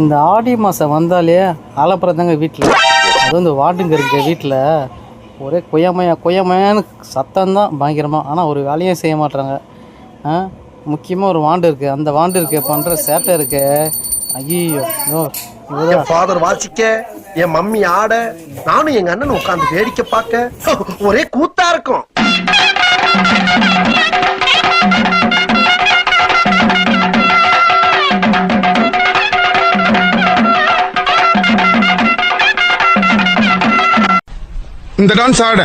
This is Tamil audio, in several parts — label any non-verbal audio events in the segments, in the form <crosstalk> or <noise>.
இந்த ஆடி மாதம் வந்தாலே அலப்புறதாங்க வீட்டில் அது வந்து வார்டுங்க இருக்க வீட்டில் ஒரே கொய்யாமையாக கொய்யாமையான்னு சத்தம் தான் பயங்கரமாக ஆனால் ஒரு வேலையும் செய்ய மாட்றாங்க. முக்கியமாக ஒரு வாண்டு இருக்குது அந்த வாண்டு இருக்கு பண்ணுற சேட்டை இருக்கு. ஐயோ ஃபாதர் வாசிக்க என் மம்மி ஆட நானும் எங்கள் அண்ணன் உட்காந்து வேடிக்கை பார்க்க ஒரே கூத்தா இருக்கும். இந்த டான்ஸ் ஆட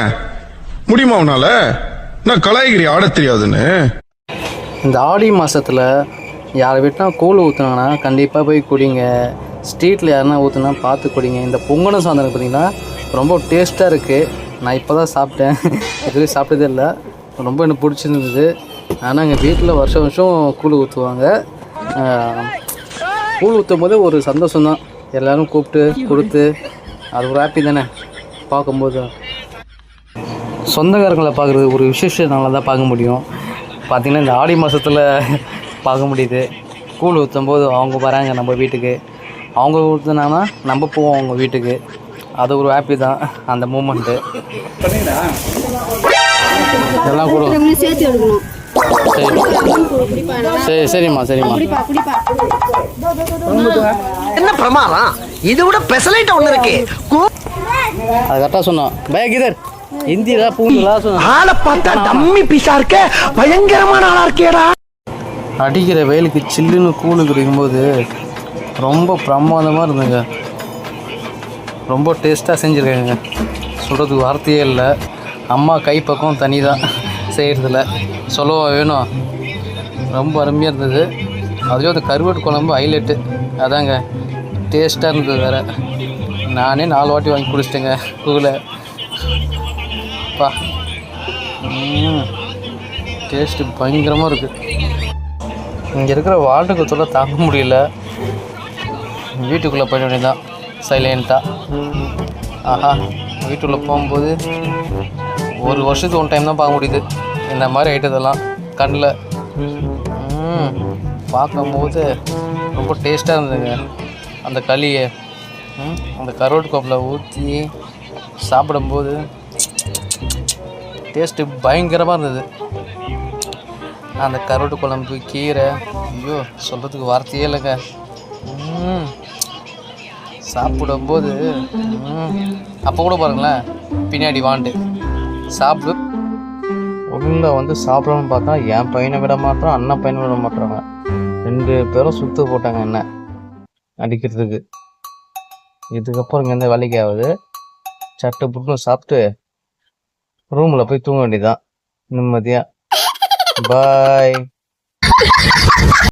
முடியுமா உன்னால? நான் கலாய்கிரி ஆட தெரியாதுன்னு. இந்த ஆடி மாதத்தில் யார் வீட்டினா கூழ் ஊற்றுனாங்கன்னா கண்டிப்பாக போய் குடிங்க. ஸ்ட்ரீட்டில் யாருன்னா ஊற்றுனா பார்த்து குடிங்க. இந்த பொங்கலும் சாதனம் பார்த்தீங்கன்னா ரொம்ப டேஸ்ட்டாக இருக்குது நான் இப்போ தான் சாப்பிட்டேன். <laughs> இதுவரை சாப்பிட்டதே இல்லை. ரொம்ப எனக்கு பிடிச்சிருந்தது. ஆனால் எங்கள் வீட்டில் வருஷம் வருஷம் கூழ் ஊற்றுவாங்க கூழ் ஊற்றும் போதே ஒரு சந்தோஷம் தான் எல்லோரும் கூப்பிட்டு கொடுத்து அது ஒரு ஹாப்பி தானே? பார்க்கும்போது சொந்தக்காரங்களை பார்க்குறது ஒரு விசேஷனால தான் பார்க்க முடியும். பார்த்திங்கன்னா இந்த ஆடி மாதத்தில் பார்க்க முடியுது. கூழ் ஊற்றும் போது அவங்க வராங்க நம்ம வீட்டுக்கு. அவங்க ஊற்றுனாங்கன்னா நம்ம போவோம் அவங்க வீட்டுக்கு. அது ஒரு ஹாப்பி தான் அந்த மூமெண்ட்டு இதெல்லாம் கூட கொஞ்சம் சேர்த்து எடுக்கணும். சரி. சரி சரிம்மா சரிம்மா. குடிப்பா குடிப்பா. என்ன பிரமாதம்? இதை விட பெசலைட் ஒண்ணு இருக்கு. அது கரெக்டாக சொன்னோம் பய கிதர் ஹிந்தியில் பூங்களா சொன்னோம் ஆளை பார்த்தா டம்மி பீஸா இருக்க. பயங்கரமான ஆளா இருக்கேடா. அடிக்கிற வெயிலுக்கு சில்லுன்னு கூழு குடிக்கும்போது ரொம்ப பிரமாதமாக இருந்துங்க ரொம்ப டேஸ்ட்டாக செஞ்சுருக்காங்க. சொல்கிறதுக்கு வார்த்தையே இல்லை. அம்மா கைப்பக்கம் தனி தான் செய்கிறதில்ல சொல்லவா வேணும். ரொம்ப அருமையாக இருந்தது. அதுலேயும் அந்த கருவாட்டு குழம்பு ஹைலைட்டு. அதாங்க. டேஸ்ட்டாக இருந்தது வேறு. நானே நாலு வாட்டி வாங்கி குடிச்சிட்டேங்க கூலை பா. டேஸ்ட்டு பயங்கரமாக இருக்குது இங்கே இருக்கிற வாட்டர் குத்தோட தாங்க முடியல. வீட்டுக்குள்ளே போயிட வேண்டியதான் சைலண்ட்டாக ஆஹா. வீட்டுக்குள்ளே போகும்போது ஒரு வருஷத்துக்கு ஒன் டைம் தான் பார்க்க முடியுது. இந்த மாதிரி ஐட்டத்தெல்லாம் கண்ணில். பார்க்கும்போது ரொம்ப டேஸ்ட்டாக இருந்ததுங்க. அந்த களியை. அந்த கருவாட்டு கோப்பில் ஊற்றி சாப்பிடும்போது டேஸ்ட்டு பயங்கரமாக இருந்தது. அந்த கரோட்டு குழம்பு கீரை ஐயோ சொல்கிறதுக்கு வார்த்தையே இல்லைங்க. சாப்பிடும்போது அப்போ கூட பாருங்களேன் பின்னாடி வாண்டு. சாப்பிடு. ஒழுங்காக வந்து சாப்பிடணும்னு பார்த்தா என் பையனை விட மாட்டோம் அண்ணன் பையனை விட மாட்டுறாங்க ரெண்டு பேரும் சுத்து போட்டாங்க என்ன அடிக்கிறதுக்கு. இதுக்கப்புறம் இங்கேருந்து வேலைக்கு ஆகுது. சட்டை புட்டுன்னு சாப்பிட்டு ரூமில் போய் தூங்க வேண்டியதுதான். நிம்மதியாக பாய்